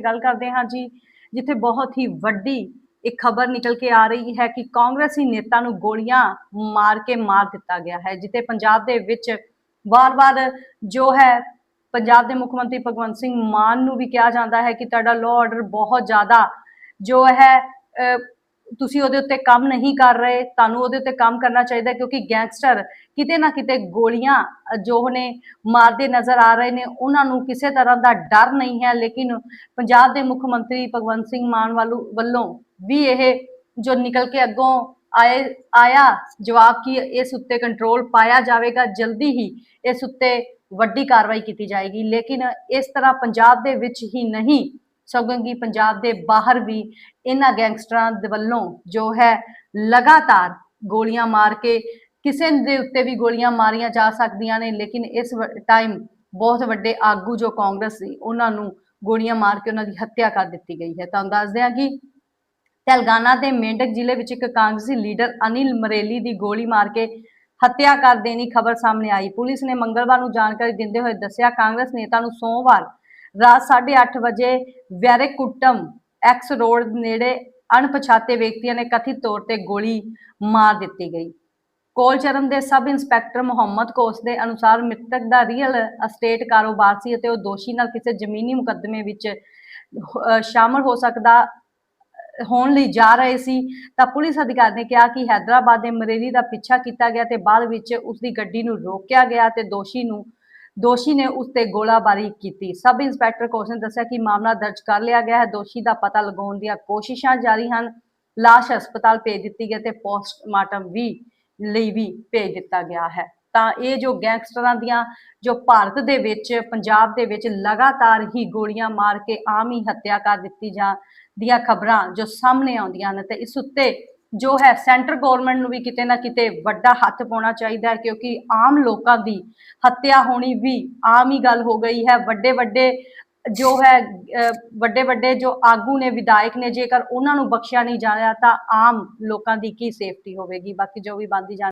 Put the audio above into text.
ਗੱਲ ਕਰਦੇ ਹਾਂ ਜੀ ਜਿੱਥੇ ਬਹੁਤ ਹੀ ਵੱਡੀ ਇੱਕ ਖਬਰ ਨਿਕਲ ਕੇ ਆ ਰਹੀ ਹੈ ਕਿ ਕਾਂਗਰਸੀ ਨੇਤਾ ਨੂੰ ਗੋਲੀਆਂ ਮਾਰ ਕੇ ਮਾਰ ਦਿੱਤਾ ਗਿਆ ਹੈ ਜਿੱਥੇ ਪੰਜਾਬ ਦੇ ਵਿੱਚ ਵਾਰ-ਵਾਰ ਜੋ ਹੈ ਪੰਜਾਬ ਦੇ ਮੁੱਖ ਮੰਤਰੀ ਭਗਵੰਤ ਸਿੰਘ ਮਾਨ ਨੂੰ ਵੀ ਕਿਹਾ ਜਾਂਦਾ ਹੈ ਕਿ ਤੁਹਾਡਾ ਲਾਅ ਆਰਡਰ ਬਹੁਤ ਜ਼ਿਆਦਾ ਜੋ ਹੈ ਅਹ, ਤੁਸੀਂ ਉਹਦੇ ਉੱਤੇ ਕੰਮ ਨਹੀਂ ਕਰ ਰਹੇ, ਤੁਹਾਨੂੰ ਉਹਦੇ ਉੱਤੇ ਕੰਮ ਕਰਨਾ ਚਾਹੀਦਾ ਕਿਉਂਕਿ ਗੈਂਗਸਟਰ ਕਿਤੇ ਨਾ ਕਿਤੇ ਗੋਲੀਆਂ ਜੋ ਨੇ ਮਾਰਦੇ ਨਜ਼ਰ ਆ ਰਹੇ ਨੇ, ਉਹਨਾਂ ਨੂੰ ਕਿਸੇ ਤਰ੍ਹਾਂ ਦਾ ਡਰ ਨਹੀਂ ਹੈ। ਲੇਕਿਨ ਪੰਜਾਬ ਦੇ ਮੁੱਖ ਮੰਤਰੀ ਭਗਵੰਤ ਸਿੰਘ ਮਾਨ ਵੱਲੋਂ ਵੱਲੋਂ ਵੀ ਇਹ ਜੋ ਨਿਕਲ ਕੇ ਅੱਗੋਂ ਆਏ, ਆਇਆ ਜਵਾਬ ਕਿ ਇਸ ਉੱਤੇ ਕੰਟਰੋਲ ਪਾਇਆ ਜਾਵੇਗਾ, ਜਲਦੀ ਹੀ ਇਸ ਉੱਤੇ ਵੱਡੀ ਕਾਰਵਾਈ ਕੀਤੀ ਜਾਏਗੀ। ਲੇਕਿਨ ਇਸ ਤਰ੍ਹਾਂ ਪੰਜਾਬ ਦੇ ਵਿੱਚ ਹੀ ਨਹੀਂ ਸਗੋਂ ਕਿ ਪੰਜਾਬ ਦੇ ਬਾਹਰ ਵੀ ਇਹਨਾਂ ਗੈਂਗਸਟਰਾਂ ਦੇ ਵੱਲੋਂ ਜੋ ਹੈ ਲਗਾਤਾਰ ਗੋਲੀਆਂ ਮਾਰ ਕੇ ਕਿਸੇ ਦੇ ਉੱਤੇ ਵੀ ਗੋਲੀਆਂ ਮਾਰੀਆਂ ਜਾ ਸਕਦੀਆਂ ਨੇ, ਲੇਕਿਨ ਇਸ ਟਾਈਮ ਬਹੁਤ ਵੱਡੇ ਆਗੂ ਜੋ ਕਾਂਗਰਸ ਸੀ, ਉਹਨਾਂ ਨੂੰ ਗੋਲੀਆਂ ਮਾਰ ਕੇ ਉਹਨਾਂ ਦੀ ਹੱਤਿਆ ਕਰ ਦਿੱਤੀ ਗਈ ਹੈ। ਤੁਹਾਨੂੰ ਦੱਸਦੇ ਹਾਂ ਕਿ ਤੇਲੰਗਾਨਾ ਦੇ ਮੇਂਢਕ ਜ਼ਿਲ੍ਹੇ ਵਿੱਚ ਇੱਕ ਕਾਂਗਰਸੀ ਲੀਡਰ ਅਨਿਲ ਮਰੇਲੀ ਦੀ ਗੋਲੀ ਮਾਰ ਕੇ ਹੱਤਿਆ ਕਰ ਦੇਣੀ ਖਬਰ ਸਾਹਮਣੇ ਆਈ। ਪੁਲਿਸ ਨੇ ਮੰਗਲਵਾਰ ਨੂੰ ਜਾਣਕਾਰੀ ਦਿੰਦੇ ਹੋਏ ਦੱਸਿਆ, ਕਾਂਗਰਸ ਨੇਤਾ ਨੂੰ ਸੋਮਵਾਰ ਰਾਤ 8:30 ਵਜੇ ਵੈਰੇਕੁੱਟਮ ਐਕਸ ਰੋਡ ਨੇੜੇ ਅਣਪਛਾਤੇ ਵਿਅਕਤੀਆਂ ਨੇ ਕਥਿਤ ਤੌਰ ਤੇ ਗੋਲੀ ਮਾਰ ਦਿੱਤੀ ਗਈ। ਕੋਲਚਰਨ ਦੇ ਸਬ ਇੰਸਪੈਕਟਰ ਮੁਹੰਮਦ ਕੋਸ ਦੇ ਅਨੁਸਾਰ ਮ੍ਰਿਤਕ ਦਾ ਰੀਅਲ ਅਸਟੇਟ ਕਾਰੋਬਾਰ ਸੀ ਅਤੇ ਉਹ ਦੋਸ਼ੀ ਨਾਲ ਕਿਸੇ ਜ਼ਮੀਨੀ ਮੁਕੱਦਮੇ ਵਿੱਚ ਸ਼ਾਮਲ ਹੋ ਸਕਦਾ ਹੋਣ ਲਈ ਜਾ ਰਹੇ ਸੀ। ਤਾਂ ਪੁਲਿਸ ਅਧਿਕਾਰੀ ਨੇ ਕਿਹਾ ਕਿ ਹੈਦਰਾਬਾਦ ਦੇ ਮਰੇਰੀ ਦਾ ਪਿੱਛਾ ਕੀਤਾ ਗਿਆ ਤੇ ਬਾਅਦ ਵਿੱਚ ਉਸ ਦੀ ਗੱਡੀ ਨੂੰ ਰੋਕਿਆ ਗਿਆ ਤੇ ਦੋਸ਼ੀ ਨੂੰ ਦੋਸ਼ੀ ਨੇ ਉਸ ਤੇ ਗੋਲਾਬਾਰੀ ਕੀਤੀ। ਸਬ ਇੰਸਪੈਕਟਰ ਕੋਸ ਨੇ ਦੱਸਿਆ ਕਿ ਮਾਮਲਾ ਦਰਜ ਕਰ ਲਿਆ ਗਿਆ ਹੈ। ਦੋਸ਼ੀ ਦਾ ਪਤਾ ਲਗਾਉਣ ਦੀਆਂ ਕੋਸ਼ਿਸ਼ਾਂ ਜਾਰੀ ਹਨ। ਲਾਸ਼ ਹਸਪਤਾਲ ਭੇਜ ਦਿੱਤੀ ਗਈ ਤੇ ਪੋਸਟਮਾਰਟਮ ਵੀ ਲਈ ਵੀ ਭੇਜ ਦਿੱਤਾ ਗਿਆ ਹੈ। ਤਾਂ ਇਹ ਜੋ ਗੈਂਗਸਟਰਾਂ ਦੀਆਂ ਜੋ ਭਾਰਤ ਦੇ ਵਿੱਚ, ਪੰਜਾਬ ਦੇ ਵਿੱਚ ਲਗਾਤਾਰ ਹੀ ਗੋਲੀਆਂ ਮਾਰ ਕੇ ਆਮ ਹੀ ਹੱਤਿਆ ਕਰ ਦਿੱਤੀ ਜਾ ਦੀਆਂ ਖਬਰਾਂ ਜੋ ਸਾਹਮਣੇ ਆਉਂਦੀਆਂ ਨੇ ਤੇ ਇਸ ਉੱਤੇ ਜੋ ਹੈ ਸੈਂਟਰ ਗਵਰਨਮੈਂਟ ਨੂੰ ਵੀ ਕਿਤੇ ਨਾ ਕਿਤੇ ਵੱਡਾ ਹੱਥ ਪਾਉਣਾ ਚਾਹੀਦਾ ਹੈ, ਕਿਉਂਕਿ ਆਮ ਲੋਕਾਂ ਦੀ ਹੱਤਿਆ ਹੋਣੀ ਵੀ ਆਮ ਹੀ ਗੱਲ ਹੋ ਗਈ ਹੈ। ਵੱਡੇ ਵੱਡੇ ਜੋ ਹੈ ਵੱਡੇ ਵੱਡੇ ਜੋ ਆਗੂ ਨੇ, ਵਿਧਾਇਕ ਨੇ, ਜੇਕਰ ਉਹਨਾਂ ਨੂੰ ਬਖਸ਼ਿਆ ਨਹੀਂ ਜਾ ਰਿਹਾ ਤਾਂ ਆਮ ਲੋਕਾਂ ਦੀ ਕੀ ਸੇਫਟੀ ਹੋਵੇਗੀ? ਬਾਕੀ ਜੋ ਵੀ ਬੰਦੀ ਜਾਣ